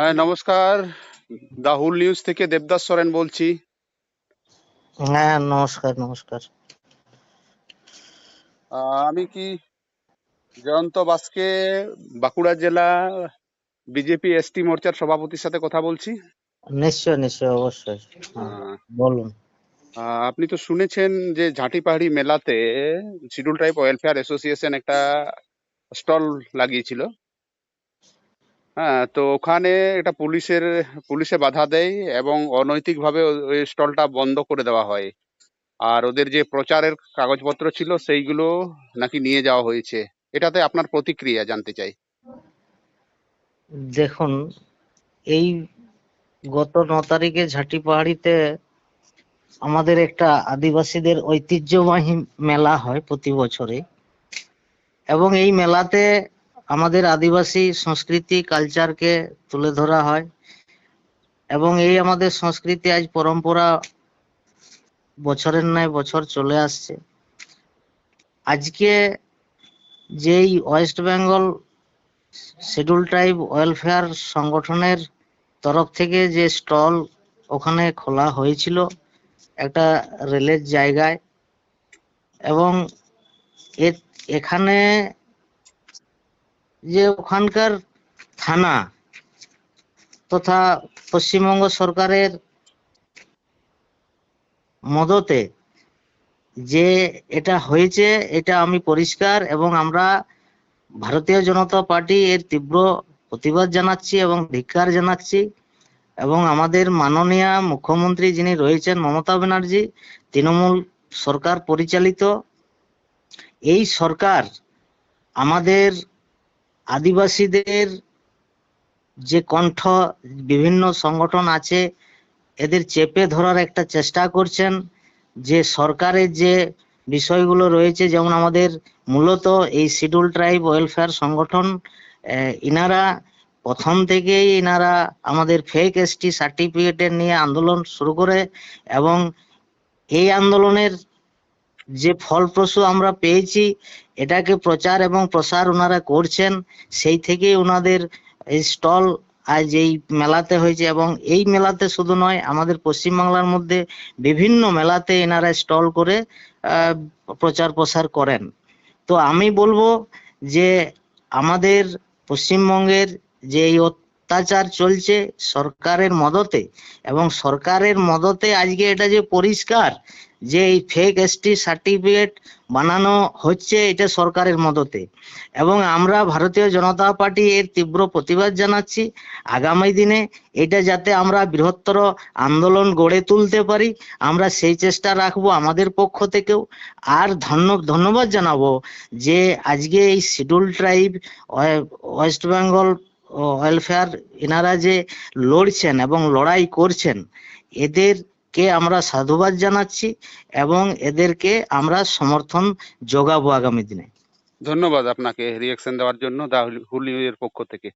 হ্যাঁ নমস্কার। দা হুল নিউজ থেকে দেবদাস সরেন বলছি। হ্যাঁ নমস্কার নমস্কার। আমি কি জয়ন্ত বাসকে বাঁকুড়া জেলা বিজেপি এসটি মোর্চার সভাপতির সাথে কথা বলছি? নিশ্চয় নিশ্চয় অবশ্যই। হ্যাঁ, বলুন। আহ, আপনি তো শুনেছেন যে ঝাঁটি পাহাড়ি মেলাতে শিডিউল ট্রাইব ওয়েলফেয়ার অ্যাসোসিয়েশন একটা স্টল লাগিয়েছিল। হ্যাঁ তো ওখানে এটা পুলিশের, পুলিশে বাধা দেয় এবং অনৈতিকভাবে ওই স্টলটা বন্ধ করে দেওয়া হয়। আর ওদের যে প্রচারের কাগজপত্র ছিল সেইগুলো নাকি নিয়ে যাওয়া হয়েছে। এটাতে আপনার প্রতিক্রিয়া জানতে চাই। দেখুন, এই গত ন তারিখে ঝাঁটি পাহাড়িতে আমাদের একটা আদিবাসীদের ঐতিহ্যবাহী মেলা হয় প্রতি বছরে। এবং এই মেলাতে আমাদের আদিবাসী সংস্কৃতি কালচারকে তুলে ধরা হয় এবং এই আমাদের সংস্কৃতি আজ পরম্পরা বছরের ন্যায় বছর চলে আসছে। আজকে যেই West Bengal schedule tribe welfare সংগঠনের তরফ থেকে যে স্টল ওখানে খোলা হয়েছিল একটা রেলের জায়গায় এবং এখানে যে ওখানকার থানা তথা পশ্চিমবঙ্গ সরকারের মদতে যে এটা হয়েছে, এটা আমি পরিষ্কার এবং আমরা ভারতীয় জনতা পার্টি এর তীব্র প্রতিবাদ জানাচ্ছি এবং ধিক্কার জানাচ্ছি এবং আমাদের মাননীয় মুখ্যমন্ত্রী যিনি রয়েছেন মমতা ব্যানার্জি, তৃণমূল সরকার পরিচালিত, এই সরকার আমাদের আদিবাসীদের যে কণ্ঠ, বিভিন্ন সংগঠন আছে, এদের চেপে ধরার একটা চেষ্টা করছেন যে সরকারের যে বিষয়গুলো রয়েছে, যেমন আমাদের মূলত এই শিডিউল ট্রাইব ওয়েলফেয়ার সংগঠন ইনারা প্রথম থেকেই ইনারা আমাদের ফেক এসটি সার্টিফিকেটের নিয়ে আন্দোলন শুরু করে এবং এই আন্দোলনের যে ফলপ্রসূ আমরা পেয়েছি, এটাকে প্রচার এবং প্রসার ওনারা করছেন, সেই থেকেই ওনাদের এই স্টল আজ এই মেলাতে হয়েছে এবং এই মেলাতে শুধু নয়, আমাদের পশ্চিমবাংলার মধ্যে বিভিন্ন মেলাতে এনারা স্টল করে প্রচার প্রসার করেন। তো আমি বলব যে আমাদের পশ্চিমবঙ্গের যে এই অত্যাচার চলছে সরকারের মদতে এবং সরকারের মদতে আজকে এটা যে পরিষ্কার যে এই ফেক এসটি সার্টিফিকেট বানানো হচ্ছে এটা সরকারের মদতে। এবং আমরা ভারতীয় জনতা পার্টি এর তীব্র প্রতিবাদ জানাচ্ছি। আগামী দিনে এটা যাতে আমরা বৃহত্তর আন্দোলন গড়ে তুলতে পারি, আমরা সেই চেষ্টা রাখব আমাদের পক্ষ থেকেও। আর ধন্য ধন্যবাদ জানাব যে আজকে এই schedule tribe West Bengal welfare এনারা যে লড়ছেন এবং লড়াই করছেন, এদেরকে আমরা সাধুবাদ জানাচ্ছি এবং এদেরকে আমরা সমর্থন যোগাবো আগামী দিনে। ধন্যবাদ আপনাকে রিয়াকশন দেওয়ার জন্য দা হুলিয়ের পক্ষ থেকে।